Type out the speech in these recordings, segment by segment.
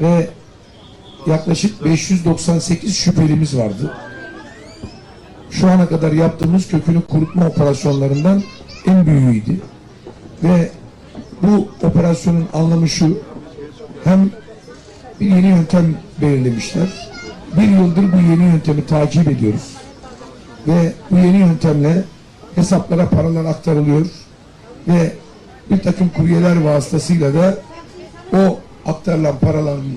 ve yaklaşık 598 şüphelimiz vardı. Şu ana kadar yaptığımız kökünü kurutma operasyonlarından en büyüğüydü. Ve bu operasyonun anlamı şu, hem bir yeni yöntem belirlemişler. Bir yıldır bu yeni yöntemi takip ediyoruz. Ve bu yeni yöntemle hesaplara paralar aktarılıyor ve bir takım kuryeler vasıtasıyla da o aktarılan paraların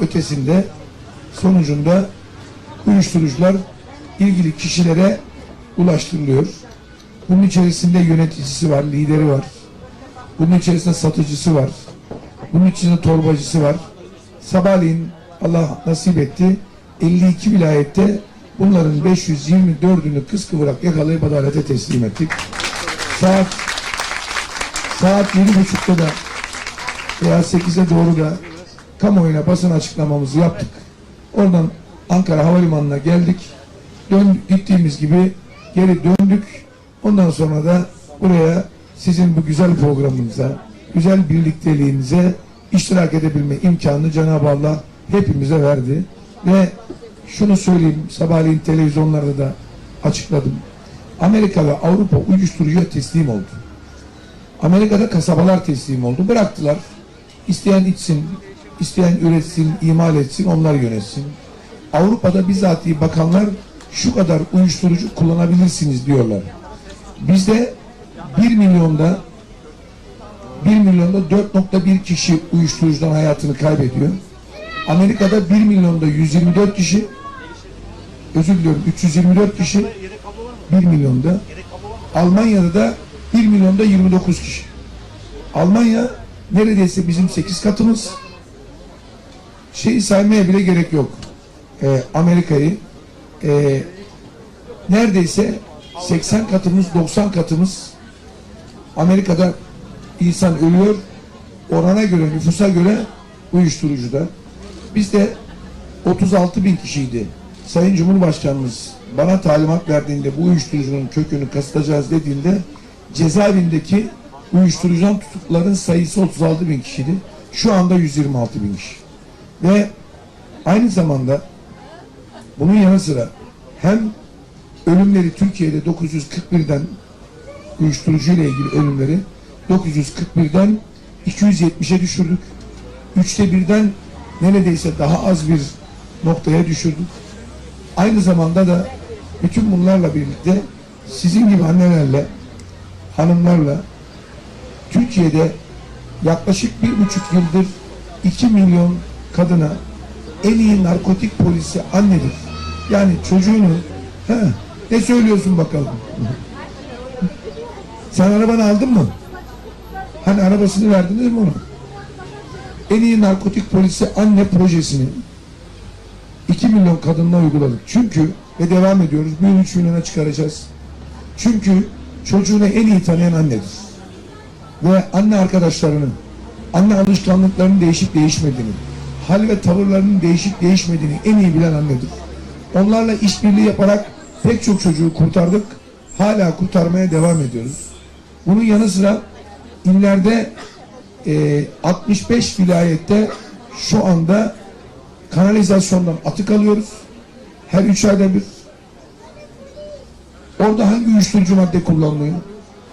ötesinde sonucunda uyuşturucular ilgili kişilere ulaştırılıyor. Bunun içerisinde yöneticisi var, lideri var. Bunun içerisinde satıcısı var. Bunun içinde torbacısı var. Sabahleyin Allah nasip etti. 52 vilayette bunların 524'ünü kıskıvrak yakalayıp adalete teslim ettik. Saat saat 7.30'da da veya 8'e doğru da kamuoyuna basın açıklamamızı yaptık. Oradan Ankara Havalimanı'na geldik. Dön, gittiğimiz gibi geri döndük. Ondan sonra da buraya sizin bu güzel programınıza, güzel birlikteliğinize iştirak edebilme imkanını Cenab-ı Allah hepimize verdi. Ve şunu söyleyeyim, sabahleyin televizyonlarda da açıkladım. Amerika ve Avrupa uyuşturucuya teslim oldu. Amerika'da kasabalar teslim oldu. Bıraktılar. İsteyen içsin, isteyen üretsin, imal etsin, onlar yönetsin. Avrupa'da bizatihi bakanlar şu kadar uyuşturucu kullanabilirsiniz diyorlar. Bizde 1 milyonda 1 milyonda 4.1 kişi uyuşturucudan hayatını kaybediyor. Amerika'da 1 milyonda 124 kişi özür diliyorum 324 kişi 1 milyonda Almanya'da da 1 milyonda 29 kişi. Almanya neredeyse bizim 8 katımız. Şeyi saymaya bile gerek yok. Ee, Amerika'yı ee, neredeyse 80 katımız 90 katımız Amerika'da insan ölüyor. Orana göre, nüfusa göre uyuşturucuda. Bizde 36 bin kişiydi. Sayın Cumhurbaşkanımız bana talimat verdiğinde bu uyuşturucunun kökünü kasıtacağız dediğinde cezaevindeki uyuşturucudan tutukların sayısı 36 bin kişiydi. Şu anda 126 bin kişi. Ve aynı zamanda bunun yanı sıra hem ölümleri Türkiye'de 941'den uyuşturucu ile ilgili ölümleri 941'den 270'e düşürdük. Üçte birden neredeyse daha az bir noktaya düşürdük. Aynı zamanda da bütün bunlarla birlikte sizin gibi annelerle, hanımlarla Türkiye'de yaklaşık bir buçuk yıldır 2 milyon kadına en iyi narkotik polisi annedir. Yani çocuğunu he, ne söylüyorsun bakalım? Sen arabanı aldın mı? Hani arabasını verdiniz mi ona? En iyi narkotik polisi anne projesini 2 milyon kadınla uyguladık. Çünkü ve devam ediyoruz. Yıl 3 milyona çıkaracağız. Çünkü çocuğunu en iyi tanıyan annedir. Ve anne arkadaşlarını, anne alışkanlıklarının değişip değişmediğini, hal ve tavırlarının değişip değişmediğini en iyi bilen annedir. Onlarla işbirliği yaparak pek çok çocuğu kurtardık. Hala kurtarmaya devam ediyoruz. Bunun yanı sıra illerde e, 65 vilayette şu anda kanalizasyondan atık alıyoruz. Her üç ayda bir. Orada hangi uyuşturucu madde kullanılıyor?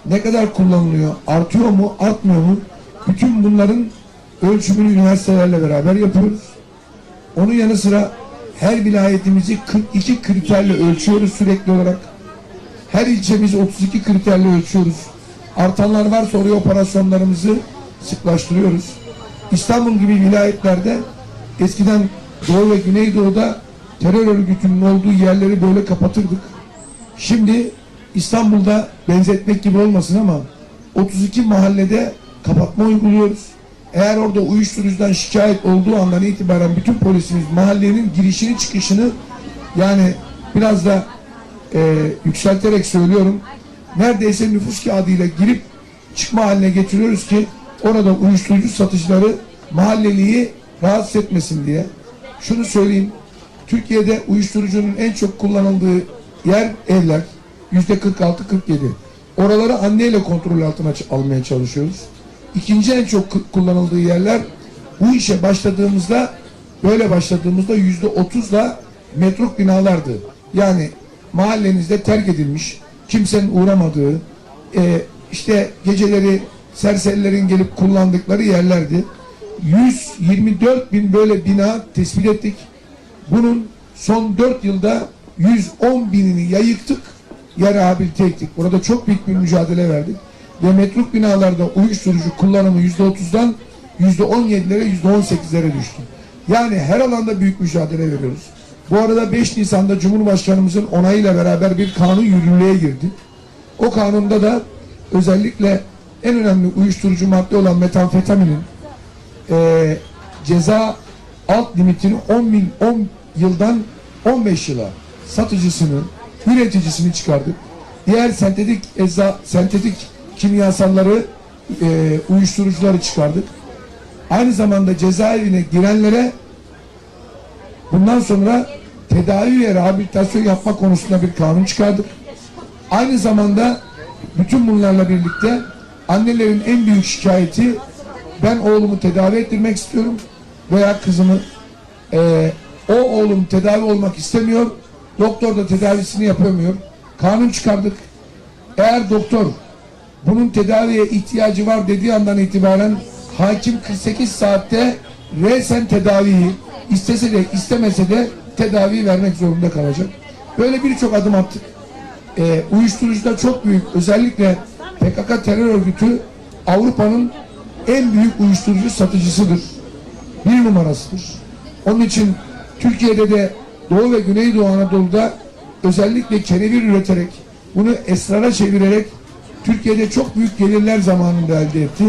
Ne kadar kullanılıyor? Artıyor mu? Artmıyor mu? Bütün bunların ölçümünü üniversitelerle beraber yapıyoruz. Onun yanı sıra her vilayetimizi 42 kriterle ölçüyoruz sürekli olarak. Her ilçemizi 32 kriterle ölçüyoruz. Artanlar varsa oraya operasyonlarımızı sıklaştırıyoruz. İstanbul gibi vilayetlerde eskiden Doğu ve Güneydoğu'da terör örgütünün olduğu yerleri böyle kapatırdık. Şimdi İstanbul'da benzetmek gibi olmasın ama 32 mahallede kapatma uyguluyoruz. Eğer orada uyuşturucudan şikayet olduğu andan itibaren bütün polisimiz mahallenin girişini çıkışını yani biraz da e, yükselterek söylüyorum. Neredeyse nüfus kağıdıyla girip çıkma haline getiriyoruz ki orada uyuşturucu satıcıları mahalleliyi rahatsız etmesin diye. Şunu söyleyeyim. Türkiye'de uyuşturucunun en çok kullanıldığı yer evler. Yüzde 46-47. Oraları anneyle kontrol altına almaya çalışıyoruz. İkinci en çok ku- kullanıldığı yerler bu işe başladığımızda böyle başladığımızda yüzde otuzla metruk binalardı. Yani mahallenizde terk edilmiş, kimsenin uğramadığı, e, işte geceleri serserilerin gelip kullandıkları yerlerdi. 124 bin böyle bina tespit ettik. Bunun son 4 yılda 110 binini ya yıktık ya rehabilite ettik. Burada çok büyük bir mücadele verdik. Ve metruk binalarda uyuşturucu kullanımı %30'dan %17'lere %18'lere düştü. Yani her alanda büyük mücadele veriyoruz. Bu arada 5 Nisan'da Cumhurbaşkanımızın onayıyla beraber bir kanun yürürlüğe girdi. O kanunda da özellikle en önemli uyuşturucu madde olan metamfetaminin eee, ceza alt limitini 10 bin 10 yıldan 15 yıla satıcısını, üreticisini çıkardık. Diğer sentetik eza, sentetik kimyasalları, eee, uyuşturucuları çıkardık. Aynı zamanda cezaevine girenlere bundan sonra tedavi ve rehabilitasyon yapma konusunda bir kanun çıkardık. Aynı zamanda bütün bunlarla birlikte annelerin en büyük şikayeti ben oğlumu tedavi ettirmek istiyorum veya kızımı eee, o oğlum tedavi olmak istemiyor doktor da tedavisini yapamıyor kanun çıkardık eğer doktor bunun tedaviye ihtiyacı var dediği andan itibaren hakim 48 saatte resen tedaviyi istese de istemese de tedavi vermek zorunda kalacak. Böyle birçok adım attık. Ee, uyuşturucuda çok büyük özellikle PKK terör örgütü Avrupa'nın en büyük uyuşturucu satıcısıdır. Bir numarasıdır. Onun için Türkiye'de de Doğu ve Güneydoğu Anadolu'da özellikle kenevir üreterek bunu esrara çevirerek Türkiye'de çok büyük gelirler zamanında elde etti.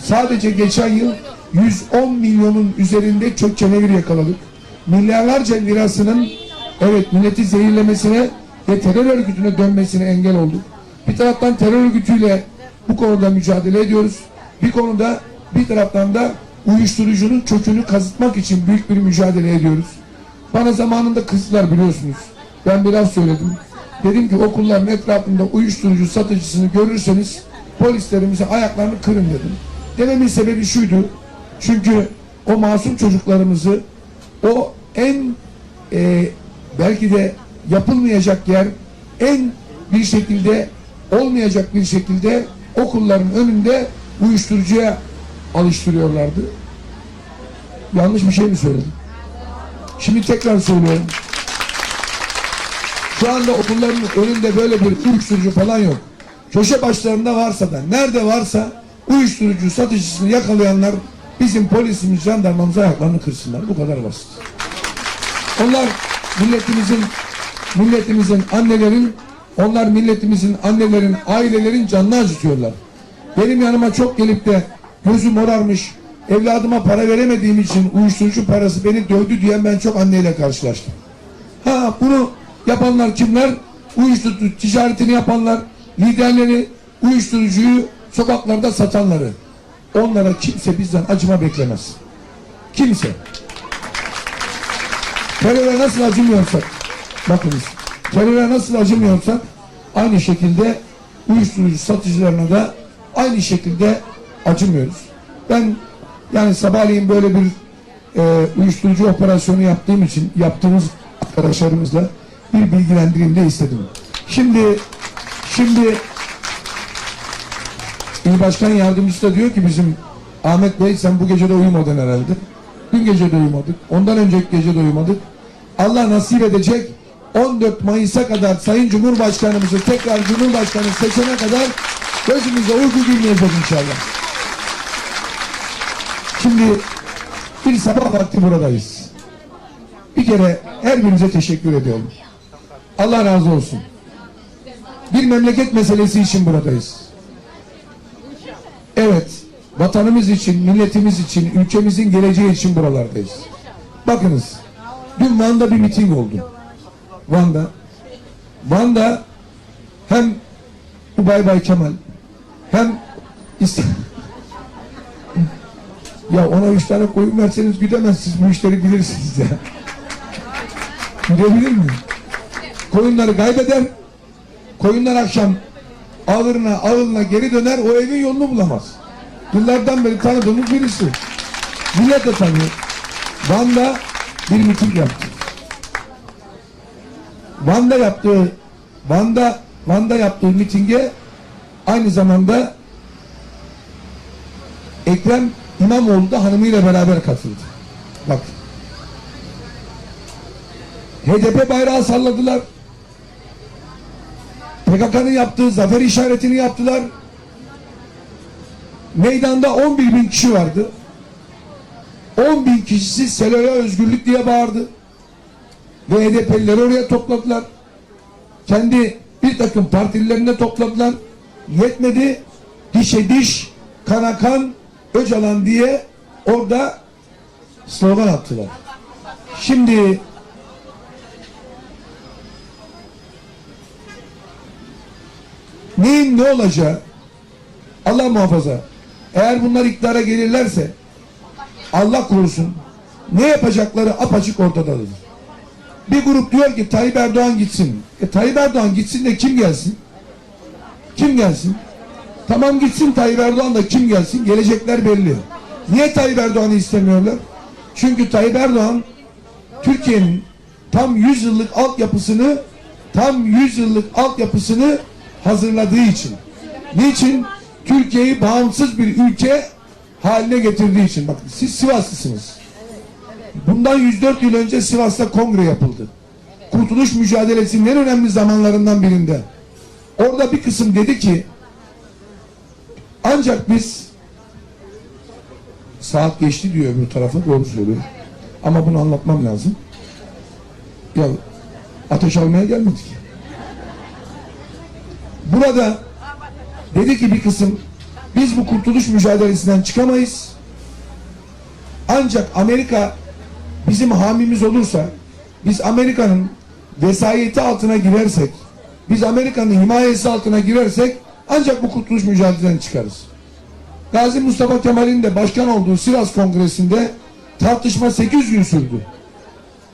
Sadece geçen yıl 110 milyonun üzerinde çök kenevir yakaladık. Milyarlarca lirasının evet milleti zehirlemesine ve terör örgütüne dönmesine engel olduk. Bir taraftan terör örgütüyle bu konuda mücadele ediyoruz. Bir konuda bir taraftan da uyuşturucunun kökünü kazıtmak için büyük bir mücadele ediyoruz. Bana zamanında kızdılar biliyorsunuz. Ben biraz söyledim. Dedim ki okulların etrafında uyuşturucu satıcısını görürseniz polislerimize ayaklarını kırın dedim. Dememin sebebi şuydu. Çünkü o masum çocuklarımızı o en e, belki de yapılmayacak yer en bir şekilde olmayacak bir şekilde okulların önünde uyuşturucuya alıştırıyorlardı. Yanlış bir şey mi söyledim? Şimdi tekrar söylüyorum. Şu anda okulların önünde böyle bir uyuşturucu falan yok. Köşe başlarında varsa da nerede varsa uyuşturucu satıcısını yakalayanlar bizim polisimiz, jandarmamız ayaklarını kırsınlar. Bu kadar basit. Onlar milletimizin milletimizin annelerin onlar milletimizin annelerin ailelerin canını acıtıyorlar. Benim yanıma çok gelip de gözü morarmış evladıma para veremediğim için uyuşturucu parası beni dövdü diyen ben çok anneyle karşılaştım. Ha bunu yapanlar kimler? Uyuşturucu ticaretini yapanlar, liderleri, uyuşturucuyu sokaklarda satanları. Onlara kimse bizden acıma beklemez. Kimse. Teröre nasıl acımıyorsak, bakınız, teröre nasıl acımıyorsak aynı şekilde uyuşturucu satıcılarına da aynı şekilde acımıyoruz. Ben yani sabahleyin böyle bir e, uyuşturucu operasyonu yaptığım için yaptığımız arkadaşlarımızla bir bilgilendireyim de istedim. Şimdi şimdi İl Başkan Yardımcısı da diyor ki bizim Ahmet Bey sen bu gece de uyumadın herhalde. Dün gece de uyumadık. Ondan önceki gece de uyumadık. Allah nasip edecek 14 Mayıs'a kadar Sayın Cumhurbaşkanımızı tekrar Cumhurbaşkanı seçene kadar gözümüzde uyku girmeyecek inşallah. Şimdi bir sabah vakti buradayız. Bir kere her birinize teşekkür ediyorum. Allah razı olsun. Bir memleket meselesi için buradayız. Evet, vatanımız için, milletimiz için, ülkemizin geleceği için buralardayız. Bakınız, dün Van'da bir miting oldu. Van'da. Van'da hem Ubay Bay Kemal hem İst- ya ona üç tane koyun verseniz güdemezsiniz bu işleri bilirsiniz ya. Güdebilir mi? Koyunları kaybeder. Koyunlar akşam ağırına ağılına geri döner o evin yolunu bulamaz. Yıllardan beri tanıdığımız birisi. Millet de tanıyor. Van'da bir miting yaptı. Van'da yaptığı Van'da Van'da yaptığı mitinge aynı zamanda Ekrem İmamoğlu da hanımıyla beraber katıldı. Bak. HDP bayrağı salladılar. PKK'nın yaptığı zafer işaretini yaptılar. Meydanda 11 bin kişi vardı. 10 bin kişisi Selo'ya özgürlük diye bağırdı. Ve HDP'lileri oraya topladılar. Kendi bir takım partililerini de topladılar. Yetmedi. Dişe diş, kana kan, Öcalan diye orada slogan attılar. Şimdi neyin ne olacağı Allah muhafaza eğer bunlar iktidara gelirlerse Allah korusun ne yapacakları apaçık ortadadır. Bir grup diyor ki Tayyip Erdoğan gitsin. E Tayyip Erdoğan gitsin de kim gelsin? Kim gelsin? Tamam gitsin Tayyip Erdoğan da kim gelsin? Gelecekler belli. Niye Tayyip Erdoğan'ı istemiyorlar? Çünkü Tayyip Erdoğan Türkiye'nin tam 100 yıllık altyapısını tam 100 yıllık altyapısını hazırladığı için. Niçin? Türkiye'yi bağımsız bir ülke haline getirdiği için. Bakın siz Sivaslısınız. Bundan 104 yıl önce Sivas'ta kongre yapıldı. Kurtuluş mücadelesinin en önemli zamanlarından birinde. Orada bir kısım dedi ki ancak biz saat geçti diyor öbür tarafa doğru söylüyor. Ama bunu anlatmam lazım. Ya ateş almaya gelmedik. Burada dedi ki bir kısım biz bu kurtuluş mücadelesinden çıkamayız. Ancak Amerika bizim hamimiz olursa biz Amerika'nın vesayeti altına girersek biz Amerika'nın himayesi altına girersek ancak bu kurtuluş mücadelesinden çıkarız. Gazi Mustafa Kemal'in de başkan olduğu Sivas Kongresi'nde tartışma 8 gün sürdü.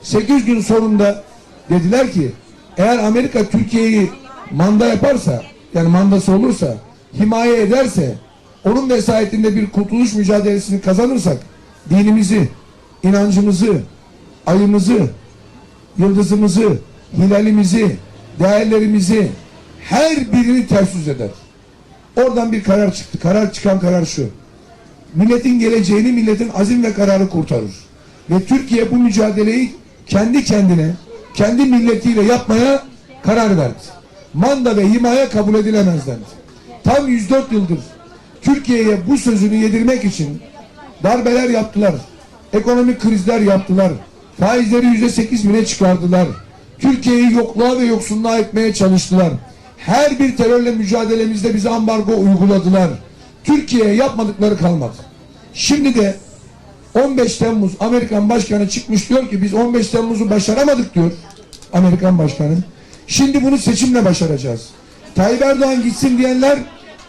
8 gün sonunda dediler ki eğer Amerika Türkiye'yi manda yaparsa yani mandası olursa himaye ederse onun vesayetinde bir kurtuluş mücadelesini kazanırsak dinimizi, inancımızı, ayımızı, yıldızımızı, hilalimizi, değerlerimizi her birini ters yüz eder. Oradan bir karar çıktı. Karar çıkan karar şu. Milletin geleceğini milletin azim ve kararı kurtarır. Ve Türkiye bu mücadeleyi kendi kendine, kendi milletiyle yapmaya karar verdi. Manda ve himaye kabul edilemez dendi. Tam 104 yıldır Türkiye'ye bu sözünü yedirmek için darbeler yaptılar. Ekonomik krizler yaptılar. Faizleri yüzde sekiz bine çıkardılar. Türkiye'yi yokluğa ve yoksunluğa etmeye çalıştılar. Her bir terörle mücadelemizde bize ambargo uyguladılar. Türkiye'ye yapmadıkları kalmadı. Şimdi de 15 Temmuz Amerikan Başkanı çıkmış diyor ki biz 15 Temmuz'u başaramadık diyor Amerikan Başkanı. Şimdi bunu seçimle başaracağız. Tayyip Erdoğan gitsin diyenler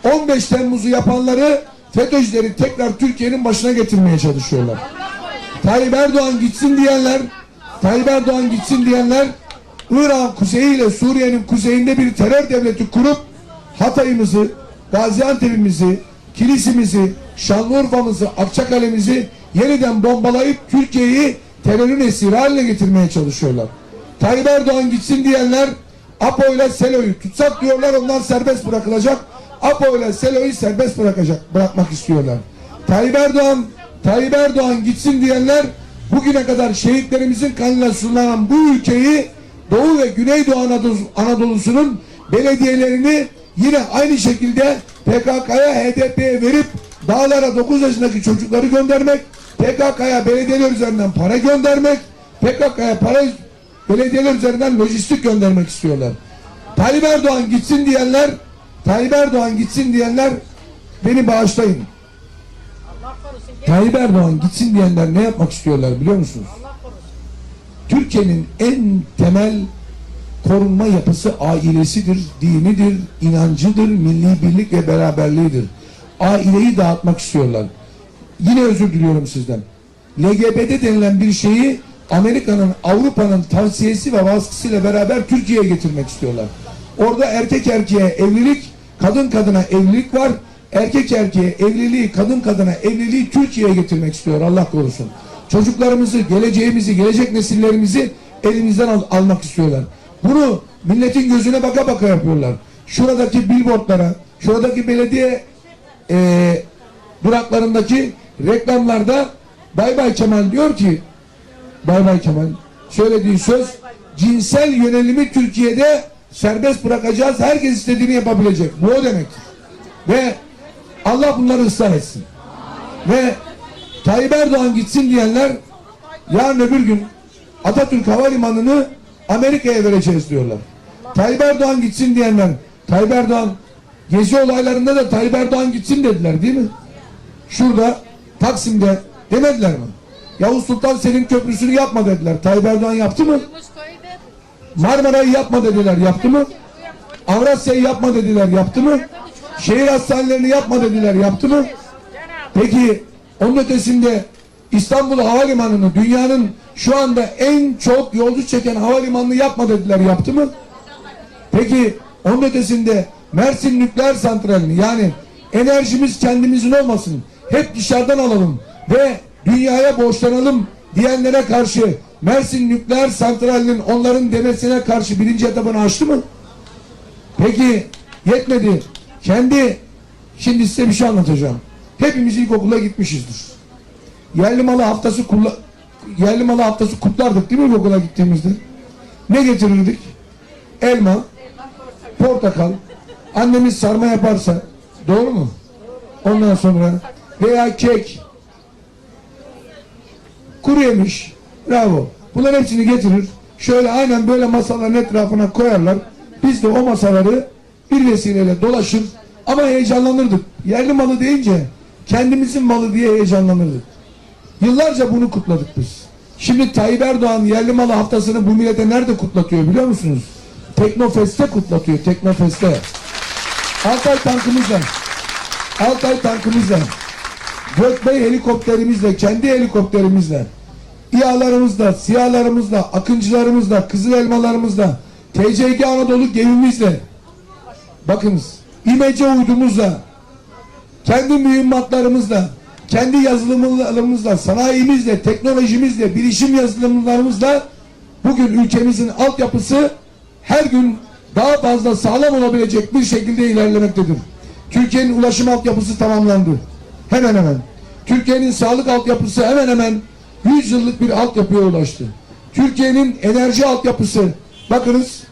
15 Temmuz'u yapanları FETÖ'cüleri tekrar Türkiye'nin başına getirmeye çalışıyorlar. Tayyip Erdoğan gitsin diyenler Tayyip Erdoğan gitsin diyenler Irak kuzeyi ile Suriye'nin kuzeyinde bir terör devleti kurup Hatay'ımızı, Gaziantep'imizi, Kilisimizi, Şanlıurfa'mızı, Akçakale'mizi yeniden bombalayıp Türkiye'yi terörün esiri haline getirmeye çalışıyorlar. Tayyip Erdoğan gitsin diyenler APO ile SELO'yu tutsak diyorlar ondan serbest bırakılacak. APO ile SELO'yu serbest bırakacak, bırakmak istiyorlar. Tayyip Erdoğan Tayyip Erdoğan gitsin diyenler bugüne kadar şehitlerimizin kanıyla sulanan bu ülkeyi Doğu ve Güneydoğu Anadolu, Anadolu'sunun belediyelerini yine aynı şekilde PKK'ya, HDP'ye verip dağlara 9 yaşındaki çocukları göndermek, PKK'ya belediyeler üzerinden para göndermek, PKK'ya para belediyeler üzerinden lojistik göndermek istiyorlar. Tayyip Erdoğan gitsin diyenler, Tayyip Erdoğan gitsin diyenler beni bağışlayın. Tayyip Erdoğan gitsin diyenler ne yapmak istiyorlar biliyor musunuz? Türkiye'nin en temel korunma yapısı ailesidir, dinidir, inancıdır, milli birlik ve beraberliğidir. Aileyi dağıtmak istiyorlar. Yine özür diliyorum sizden. LGBT denilen bir şeyi Amerika'nın, Avrupa'nın tavsiyesi ve baskısıyla beraber Türkiye'ye getirmek istiyorlar. Orada erkek erkeğe evlilik, kadın kadına evlilik var. erkek erkeğe evliliği, kadın kadına evliliği Türkiye'ye getirmek istiyor Allah korusun. Çocuklarımızı, geleceğimizi, gelecek nesillerimizi elimizden al- almak istiyorlar. Bunu milletin gözüne baka baka yapıyorlar. Şuradaki billboardlara, şuradaki belediye eee duraklarındaki reklamlarda Bay Bay Kemal diyor ki Bay Bay Kemal söylediği söz cinsel yönelimi Türkiye'de serbest bırakacağız. Herkes istediğini yapabilecek. Bu o demektir. Ve Allah bunları ıslah etsin. Ve Tayyip Erdoğan gitsin diyenler yarın öbür gün Atatürk Havalimanı'nı Amerika'ya vereceğiz diyorlar. Tayyip Erdoğan gitsin diyenler Tayyip Erdoğan gezi olaylarında da Tayyip Erdoğan gitsin dediler değil mi? Şurada Taksim'de demediler mi? Yavuz Sultan Selim Köprüsü'nü yapma dediler. Tayyip Erdoğan yaptı mı? Marmara'yı yapma dediler. Yaptı mı? Avrasya'yı yapma dediler. Yaptı mı? Şehir hastanelerini yapma dediler. Yaptı mı? Peki onun ötesinde İstanbul Havalimanı'nı dünyanın şu anda en çok yolcu çeken havalimanını yapma dediler. Yaptı mı? Peki onun ötesinde Mersin nükleer santralini yani enerjimiz kendimizin olmasın. Hep dışarıdan alalım ve dünyaya borçlanalım diyenlere karşı Mersin nükleer santralinin onların demesine karşı birinci etabını açtı mı? Peki yetmedi. Kendi şimdi size bir şey anlatacağım. Hepimiz ilkokula gitmişizdir. Yerli malı haftası kulla, yerli malı haftası kutlardık değil mi ilkokula gittiğimizde? Ne getirirdik? Elma, portakal, annemiz sarma yaparsa, doğru mu? Ondan sonra veya kek, kuru yemiş, bravo. Bunların hepsini getirir. Şöyle aynen böyle masaların etrafına koyarlar. Biz de o masaları bir vesileyle dolaşır ama heyecanlanırdık. Yerli malı deyince kendimizin malı diye heyecanlanırdık. Yıllarca bunu kutladık biz. Şimdi Tayyip Erdoğan yerli malı haftasını bu millete nerede kutlatıyor biliyor musunuz? Teknofest'te kutlatıyor. Teknofest'te. Altay tankımızla. Altay tankımızla. Gökbey helikopterimizle, kendi helikopterimizle. İHA'larımızla, SİHA'larımızla, akıncılarımızla, kızıl elmalarımızla, TCG Anadolu gemimizle. Bakınız, İmece uydumuzla, kendi mühimmatlarımızla, kendi yazılımlarımızla, sanayimizle, teknolojimizle, bilişim yazılımlarımızla bugün ülkemizin altyapısı her gün daha fazla sağlam olabilecek bir şekilde ilerlemektedir. Türkiye'nin ulaşım altyapısı tamamlandı. Hemen hemen. Türkiye'nin sağlık altyapısı hemen hemen 100 yıllık bir altyapıya ulaştı. Türkiye'nin enerji altyapısı bakınız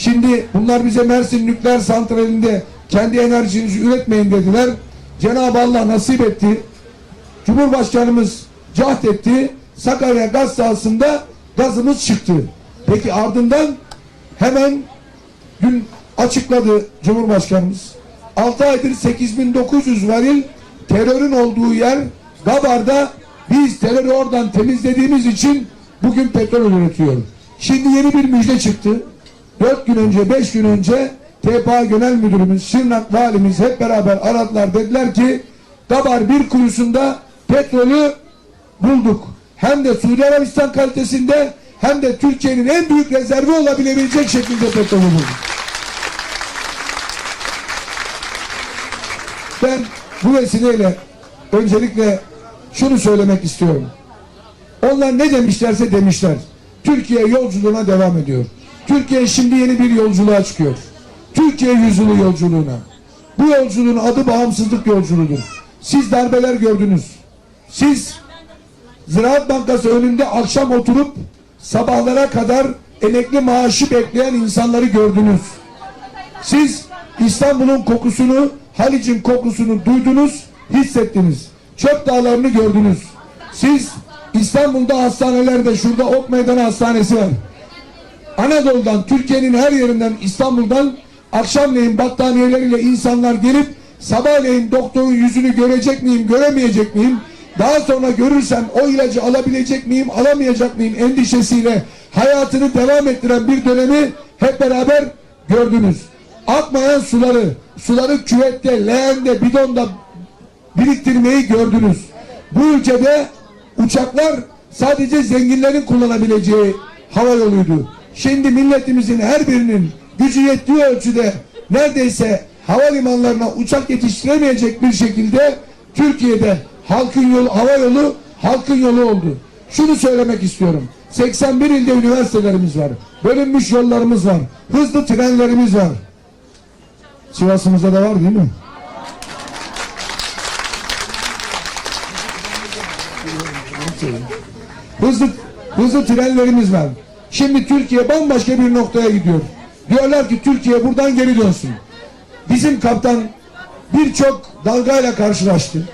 Şimdi bunlar bize Mersin nükleer santralinde kendi enerjinizi üretmeyin dediler. Cenab-ı Allah nasip etti. Cumhurbaşkanımız cahd etti. Sakarya gaz sahasında gazımız çıktı. Peki ardından hemen dün açıkladı Cumhurbaşkanımız. 6 aydır 8900 varil terörün olduğu yer Gabar'da biz terörü oradan temizlediğimiz için bugün petrol üretiyor. Şimdi yeni bir müjde çıktı. 4 gün önce 5 gün önce TPA Genel Müdürümüz Şırnak Valimiz hep beraber aradılar dediler ki Gabar bir kuyusunda petrolü bulduk. Hem de Suudi Arabistan kalitesinde hem de Türkiye'nin en büyük rezervi olabilebilecek şekilde petrolü bulduk. Ben bu vesileyle öncelikle şunu söylemek istiyorum. Onlar ne demişlerse demişler. Türkiye yolculuğuna devam ediyor. Türkiye şimdi yeni bir yolculuğa çıkıyor. Türkiye yüzyılı yolculuğuna. Bu yolculuğun adı bağımsızlık yolculuğudur. Siz darbeler gördünüz. Siz Ziraat Bankası önünde akşam oturup sabahlara kadar emekli maaşı bekleyen insanları gördünüz. Siz İstanbul'un kokusunu, Halic'in kokusunu duydunuz, hissettiniz. Çöp dağlarını gördünüz. Siz İstanbul'da hastanelerde, şurada Ok Meydanı Hastanesi var. Anadolu'dan, Türkiye'nin her yerinden, İstanbul'dan akşamleyin battaniyeleriyle insanlar gelip sabahleyin doktorun yüzünü görecek miyim, göremeyecek miyim? Daha sonra görürsem o ilacı alabilecek miyim, alamayacak mıyım endişesiyle hayatını devam ettiren bir dönemi hep beraber gördünüz. Akmayan suları, suları küvette, leğende, bidonda biriktirmeyi gördünüz. Bu ülkede uçaklar sadece zenginlerin kullanabileceği hava yoluydu. Şimdi milletimizin her birinin gücü yettiği ölçüde neredeyse havalimanlarına uçak yetiştiremeyecek bir şekilde Türkiye'de halkın yolu, hava yolu halkın yolu oldu. Şunu söylemek istiyorum. 81 ilde üniversitelerimiz var. Bölünmüş yollarımız var. Hızlı trenlerimiz var. Sivas'ımızda da var değil mi? Hızlı hızlı trenlerimiz var. Şimdi Türkiye bambaşka bir noktaya gidiyor. Diyorlar ki Türkiye buradan geri dönsün. Bizim kaptan birçok dalgayla karşılaştı.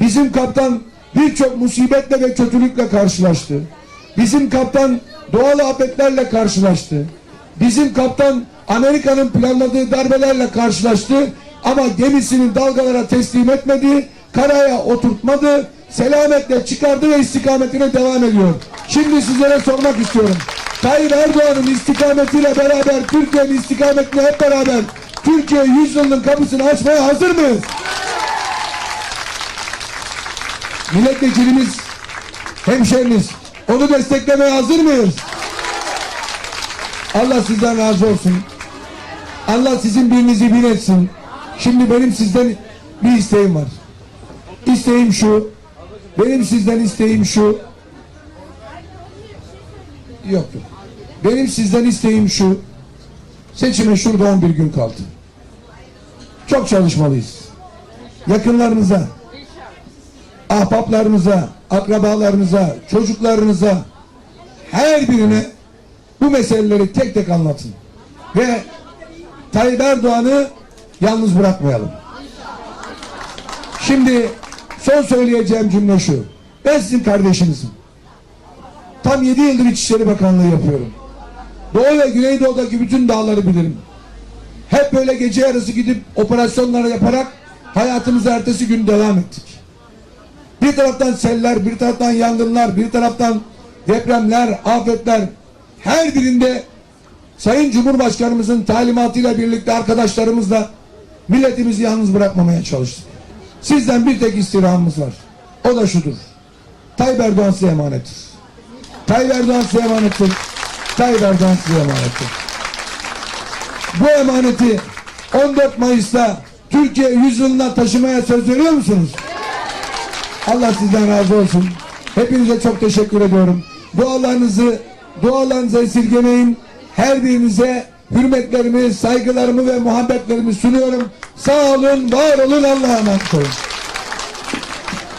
Bizim kaptan birçok musibetle ve kötülükle karşılaştı. Bizim kaptan doğal afetlerle karşılaştı. Bizim kaptan Amerika'nın planladığı darbelerle karşılaştı ama gemisini dalgalara teslim etmedi, karaya oturtmadı, selametle çıkardı ve istikametine devam ediyor. Şimdi sizlere sormak istiyorum. Tayyip Erdoğan'ın istikametiyle beraber, Türkiye'nin istikametine hep beraber Türkiye yüzyılın kapısını açmaya hazır mıyız? Milletvekilimiz, hemşeriniz, onu desteklemeye hazır mıyız? Allah sizden razı olsun. Allah sizin birinizi bin etsin. Şimdi benim sizden bir isteğim var. İsteğim şu. Benim sizden isteğim şu. Yok yok. Benim sizden isteğim şu. Seçime şurada 11 gün kaldı. Çok çalışmalıyız. Yakınlarınıza, ahbaplarınıza, akrabalarınıza, çocuklarınıza her birine bu meseleleri tek tek anlatın. Ve Tayyip Erdoğan'ı yalnız bırakmayalım. Şimdi son söyleyeceğim cümle şu. Ben sizin kardeşinizim. Tam 7 yıldır İçişleri Bakanlığı yapıyorum. Doğu ve Güneydoğu'daki bütün dağları bilirim. Hep böyle gece yarısı gidip operasyonlar yaparak hayatımıza ertesi gün devam ettik. Bir taraftan seller, bir taraftan yangınlar, bir taraftan depremler, afetler her birinde Sayın Cumhurbaşkanımızın talimatıyla birlikte arkadaşlarımızla milletimizi yalnız bırakmamaya çalıştık. Sizden bir tek istirhamımız var. O da şudur. Tayyip Erdoğan size emanettir. Tayyip Erdoğan size emanettir. Erdoğan size emanettir. Bu emaneti 14 Mayıs'ta Türkiye yüzyılına taşımaya söz veriyor musunuz? Allah sizden razı olsun. Hepinize çok teşekkür ediyorum. Dualarınızı, dualarınızı esirgemeyin. Her birinize hürmetlerimi, saygılarımı ve muhabbetlerimi sunuyorum. Sağ olun, var olun, Allah'a emanet olun.